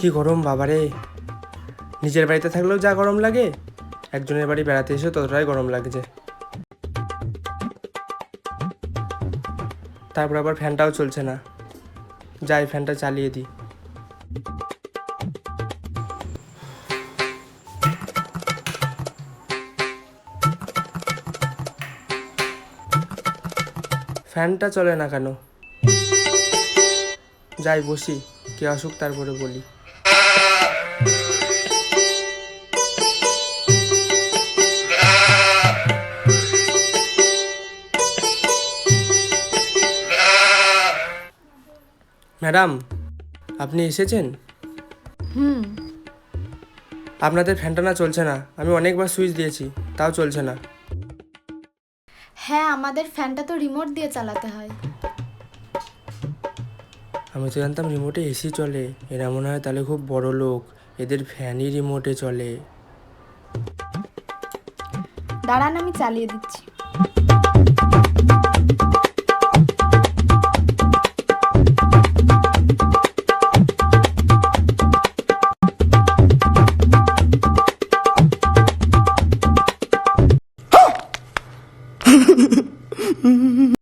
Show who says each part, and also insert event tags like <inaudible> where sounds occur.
Speaker 1: কি গরম, বাবারে। নিজের বাড়িতে থাকলেও যা গরম লাগে, একজনের বাড়ি বেড়াতে এসে ততটাই গরম লাগছে। তারপর আবার ফ্যানটাও চলছে না। যাই, ফ্যানটা চালিয়ে দিই। ফ্যানটা চলে না কেন? যাই, বসি, কে আসুক তারপরে বলি। ম্যাডাম আপনি এসেছেন?
Speaker 2: হুম।
Speaker 1: আপনাদের ফ্যানটা না চলছে না। আমি অনেকবার সুইচ দিয়েছি তাও চলছে না।
Speaker 2: হ্যাঁ আমাদের ফ্যানটা তো রিমোট দিয়ে চালাতে হয়।
Speaker 1: আমি তো জানতাম রিমোটে এসি চলে। এরা মনে হয় তাহলে খুব বড় লোক এদের ফ্যানই রিমোটে চলে।
Speaker 2: দাঁড়ান আমি চালিয়ে দিচ্ছি। <laughs>